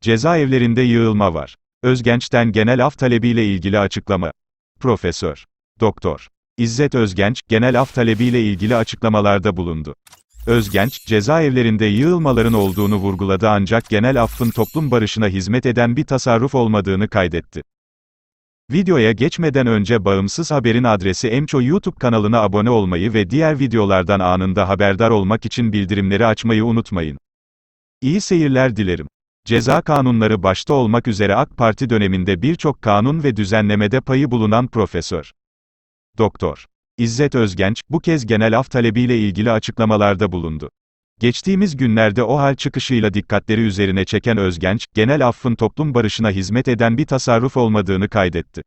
Cezaevlerinde yığılma var. Özgenç'ten genel af talebiyle ilgili açıklama. Profesör. Doktor. İzzet Özgenç, genel af talebiyle ilgili açıklamalarda bulundu. Özgenç, cezaevlerinde yığılmaların olduğunu vurguladı ancak genel affın toplum barışına hizmet eden bir tasarruf olmadığını kaydetti. Videoya geçmeden önce Bağımsız Haber'in adresi Emço YouTube kanalına abone olmayı ve diğer videolardan anında haberdar olmak için bildirimleri açmayı unutmayın. İyi seyirler dilerim. Ceza kanunları başta olmak üzere AK Parti döneminde birçok kanun ve düzenlemede payı bulunan Profesör. Doktor. İzzet Özgenç, bu kez genel af talebiyle ilgili açıklamalarda bulundu. Geçtiğimiz günlerde o hal çıkışıyla dikkatleri üzerine çeken Özgenç, genel affın toplum barışına hizmet eden bir tasarruf olmadığını kaydetti.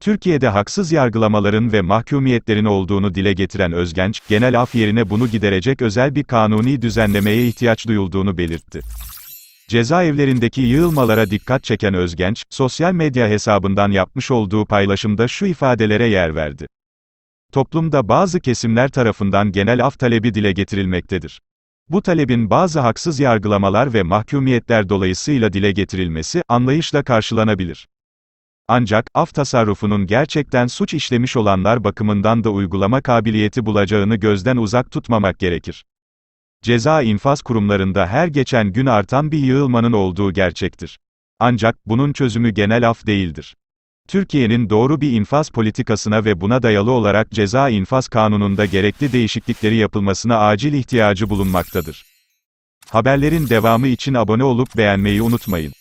Türkiye'de haksız yargılamaların ve mahkumiyetlerin olduğunu dile getiren Özgenç, genel af yerine bunu giderecek özel bir kanuni düzenlemeye ihtiyaç duyulduğunu belirtti. Cezaevlerindeki yığılmalara dikkat çeken Özgenç, sosyal medya hesabından yapmış olduğu paylaşımda şu ifadelere yer verdi. Toplumda bazı kesimler tarafından genel af talebi dile getirilmektedir. Bu talebin bazı haksız yargılamalar ve mahkumiyetler dolayısıyla dile getirilmesi, anlayışla karşılanabilir. Ancak, af tasarrufunun gerçekten suç işlemiş olanlar bakımından da uygulama kabiliyeti bulacağını gözden uzak tutmamak gerekir. Ceza infaz kurumlarında her geçen gün artan bir yığılmanın olduğu gerçektir. Ancak, bunun çözümü genel af değildir. Türkiye'nin doğru bir infaz politikasına ve buna dayalı olarak ceza infaz kanununda gerekli değişiklikleri yapılmasına acil ihtiyacı bulunmaktadır. Haberlerin devamı için abone olup beğenmeyi unutmayın.